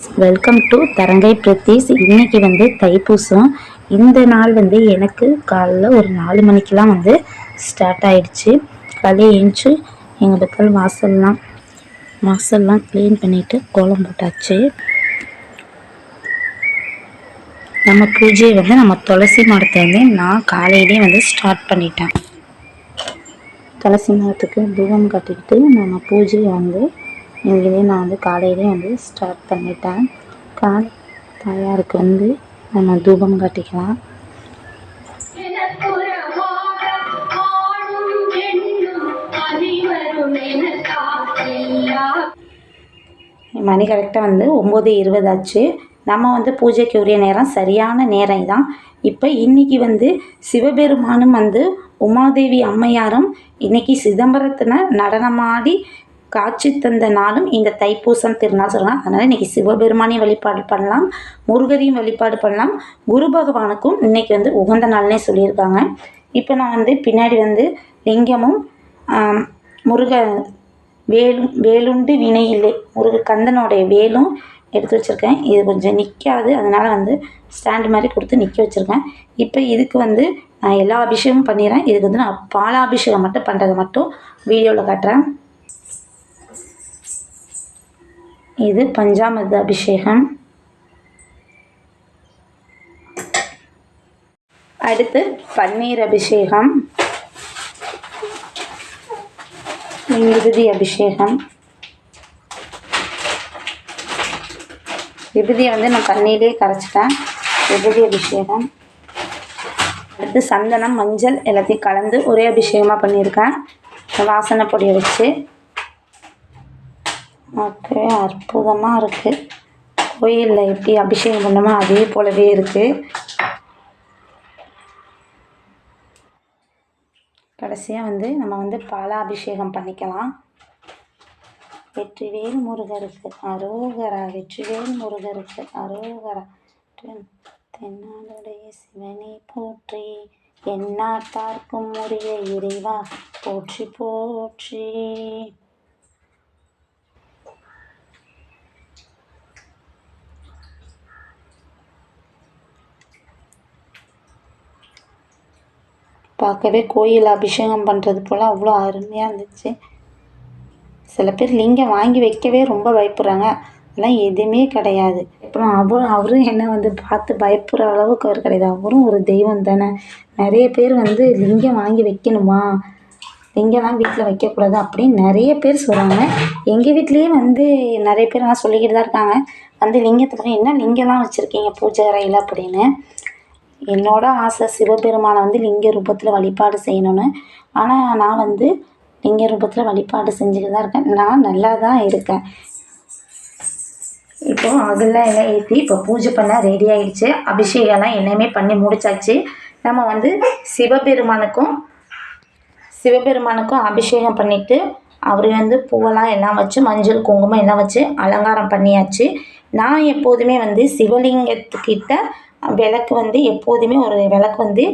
Welcome to தரங்கை Pratheesh. இன்றைக்கி வந்து தைப்பூசம். இந்த நாள் வந்து எனக்கு காலைல ஒரு நாலு மணிக்கெலாம் வந்து ஸ்டார்ட் ஆயிடுச்சு. காலையில் ஏஞ்சி எங்கள் பக்கம் வாசல்லாம் வாசல்லாம் க்ளீன் பண்ணிவிட்டு கோலம் போட்டாச்சு. நம்ம பூஜையை வந்து நம்ம துளசி மரத்தை வந்து நான் காலையிலே வந்து ஸ்டார்ட் பண்ணிட்டேன். துளசி மரத்துக்கு தூபம் கட்டிக்கிட்டு நம்ம பூஜையை வந்து இதிலே நான் வந்து காலையிலே வந்து ஸ்டார்ட் பண்ணிட்டேன். காலை தாயாருக்கு வந்து நம்ம தூபம் காட்டிக்கலாம். மணி கரெக்டாக வந்து ஒம்பது இருபது ஆச்சு. நம்ம வந்து பூஜைக்கு உரிய நேரம் சரியான நேரம் தான் இப்போ இன்னைக்கு வந்து சிவபெருமானும் வந்து உமாதேவி அம்மையாரும் இன்னைக்கு சிதம்பரத்தில் நடனமாடி காட்சி தந்த நாளும் இந்த தைப்பூசம் திருநாள் சொல்லலாம். அதனால் இன்றைக்கி சிவபெருமானையும் வழிபாடு பண்ணலாம். முருகரையும் வழிபாடு பண்ணலாம். குரு பகவானுக்கும் இன்னைக்கு வந்து உகந்த நாள்னே சொல்லியிருக்காங்க. இப்போ நான் வந்து பின்னாடி வந்து லிங்கமும் முருக வேலும் வேலுண்டு வினை இல்லை. முருக கந்தனுடைய வேலும் எடுத்து வச்சுருக்கேன். இது கொஞ்சம் நிற்காது அதனால் வந்து ஸ்டாண்டு மாதிரி கொடுத்து நிற்க வச்சுருக்கேன். இப்போ இதுக்கு வந்து நான் எல்லா அபிஷேகமும் பண்ணிடுறேன். இதுக்கு வந்து நான் பாலாபிஷேகம் மட்டும் பண்ணுறதை மட்டும் வீடியோவில் காட்டுறேன். இது பஞ்சாமிர்த அபிஷேகம். அடுத்து பன்னீர் அபிஷேகம். விபூதி அபிஷேகம். விபதியை வந்து நான் தண்ணியிலே கரைச்சிட்டேன். விபதி அபிஷேகம். அடுத்து சந்தனம் மஞ்சள் எல்லாத்தையும் கலந்து ஒரே அபிஷேகமாக பண்ணியிருக்கேன். வாசனை பொடியை வச்சு. ஓகே அற்புதமாக இருக்குது கோயிலில் எப்படி அபிஷேகம் பண்ணோமோ அதே போலவே இருக்குது கடைசியாக வந்து நம்ம வந்து பாலாபிஷேகம் பண்ணிக்கலாம். வெற்றிவேல் முருகருக்கு அரோகரா வெற்றிவேல் முருகருக்கு அரோகரா. தென்- தென்னாடுடைய சிவனை போற்றி பார்க்கும் உரிய இறைவா போற்றி போற்றி. பார்க்கவே கோயில் அபிஷேகம் பண்ணுறது போல் அவ்வளோ அருமையாக இருந்துச்சு. சில பேர் லிங்கம் வாங்கி வைக்கவே ரொம்ப பயப்படுறாங்க. அதெல்லாம் எதுவுமே கிடையாது. அப்புறம் அவர் அவரும் என்ன வந்து பார்த்து பயப்படுற அளவுக்கு அவர் கிடையாது. அவரும் ஒரு தெய்வம் தானே. நிறைய பேர் வந்து லிங்கம் வாங்கி வைக்கணுமா? லிங்கம்லாம் வீட்டில் வைக்கக்கூடாது? அப்படின்னு நிறைய பேர் சொல்கிறாங்க எங்கள் வீட்லேயே வந்து நிறைய பேர் எல்லாம் சொல்லிக்கிட்டு தான் இருக்காங்க. வந்து லிங்கத்தில் என்ன லிங்கம்லாம் வச்சுருக்கீங்க? பூஜை அறையில் அப்படின்னு. என்னோட ஆசை சிவபெருமானை வந்து லிங்க ரூபத்தில் வழிபாடு செய்யணும்னு. ஆனால் நான் வந்து லிங்க ரூபத்தில் வழிபாடு செஞ்சுக்கிட்டு தான் இருக்கேன். நான் நல்லா தான் இருக்கேன். இப்போ அதெல்லாம் எல்லாம் ஏற்றி இப்போ பூஜை பண்ண ரெடி ஆகிடுச்சு அபிஷேகம்லாம் எல்லாமே பண்ணி முடிச்சாச்சு. நம்ம வந்து சிவபெருமானுக்கும் சிவபெருமானுக்கும் அபிஷேகம் பண்ணிவிட்டு அவர் வந்து பூவெல்லாம் எல்லாம் வச்சு மஞ்சள் குங்குமம் எல்லாம் வச்சு அலங்காரம் பண்ணியாச்சு. நான் எப்போதுமே வந்து சிவலிங்கத்துக்கிட்ட விளக்கு வந்து எப்போதுமே ஒரு விளக்கு வந்து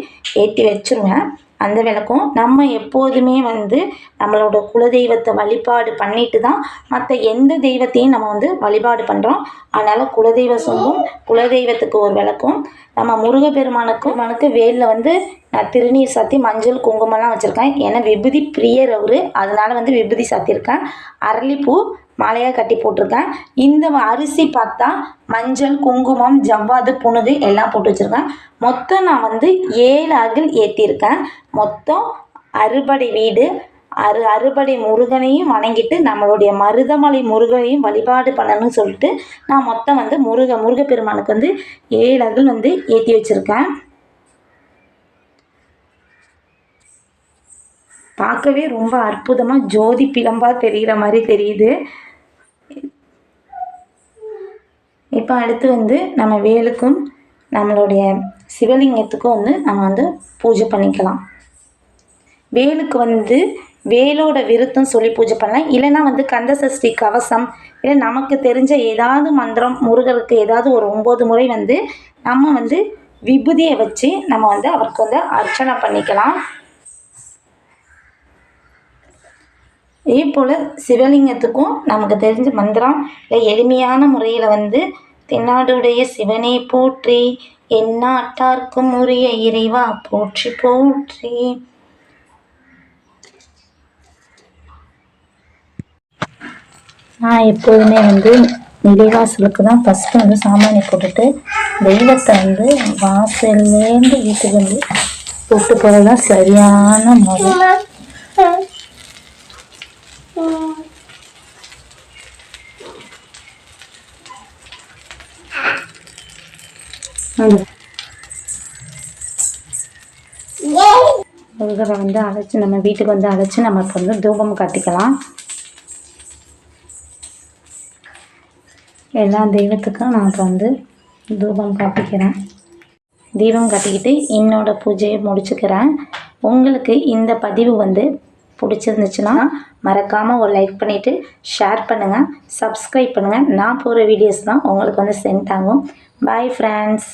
ஏற்றி வச்சுருவேன் அந்த விளக்கும் நம்ம எப்போதுமே வந்து நம்மளோட குலதெய்வத்தை வழிபாடு பண்ணிட்டு தான் மற்ற எந்த தெய்வத்தையும் நம்ம வந்து வழிபாடு பண்ணுறோம் அதனால் குலதெய்வ சொம்பும் குலதெய்வத்துக்கு ஒரு விளக்கும். நம்ம முருகப்பெருமானுக்கும் மனுக்கு வேலில் வந்து நான் திருநீர் சாத்தி மஞ்சள் குங்குமம்லாம் வச்சுருக்கேன். ஏன்னா விபூதி பிரியர் அவர். அதனால் வந்து விபூதி சாத்தியிருக்கேன். அரளிப்பூ மாலையாக கட்டி போட்டிருக்கேன். இந்த அரிசி பார்த்தா மஞ்சள் குங்குமம் ஜவ்வாது புணுகு எல்லாம் போட்டு வச்சுருக்கேன். மொத்தம் நான் வந்து ஏழு அகில் ஏற்றிருக்கேன் மொத்தம் அறுபடை வீடு அறு அறுபடை முருகனையும் வணங்கிட்டு நம்மளுடைய மருதமலை முருகனையும் வழிபாடு பண்ணணும்னு சொல்லிட்டு நான் மொத்தம் வந்து முருக முருகப்பெருமானுக்கு வந்து ஏழு அகில் வந்து ஏற்றி வச்சுருக்கேன். பார்க்கவே ரொம்ப அற்புதமாக ஜோதி பிளம்பா தெரிகிற மாதிரி தெரியுது. இப்போ அடுத்து வந்து நம்ம வேலுக்கும் நம்மளுடைய சிவலிங்கத்துக்கும் வந்து நம்ம வந்து பூஜை பண்ணிக்கலாம். வேலுக்கு வந்து வேலோட விருத்தம் சொல்லி பூஜை பண்ணலாம். இல்லைன்னா வந்து கந்த சஷ்டி கவசம் இல்லை நமக்கு தெரிஞ்ச ஏதாவது மந்திரம் முருகருக்கு ஏதாவது ஒரு ஒம்பது முறை வந்து நம்ம வந்து விபூதியை வச்சு நம்ம வந்து அவருக்கு வந்து அர்ச்சனை பண்ணிக்கலாம். இதே போல் சிவலிங்கத்துக்கும் நமக்கு தெரிஞ்ச மந்திரம் இல்லை எளிமையான முறையில் வந்து தென்னாடுடைய சிவனை போற்றி எந்நாட்டார்க்கும் உரிய இறைவா போற்றி போற்றி. நான் எப்போதுமே வந்து நிலைவாசலுக்கு தான் ஃபஸ்ட்டு வந்து சாமானி போட்டுட்டு தெய்வத்தை வந்து வாசல்லேருந்து வீட்டுக்கு வந்து போட்டு போகிறது தான் சரியான முறை. முருகரை வந்து அழைச்சி நம்ம வீட்டுக்கு வந்து அழைச்சி நமக்கு வந்து தூபம் கட்டிக்கலாம். எல்லா தெய்வத்துக்கும் நான் இப்போ வந்து தூபம் காட்டிக்கிறேன். தீபம் கட்டிக்கிட்டு என்னோட பூஜையை முடிச்சுக்கிறேன். உங்களுக்கு இந்த பதிவு வந்து பிடிச்சிருந்துச்சுன்னா மறக்காமல் ஒரு லைக் பண்ணிவிட்டு ஷேர் பண்ணுங்கள் சப்ஸ்கிரைப் பண்ணுங்கள் நான் போகிற வீடியோஸ் தான் உங்களுக்கு வந்து சென்ட் ஆகும். Bye friends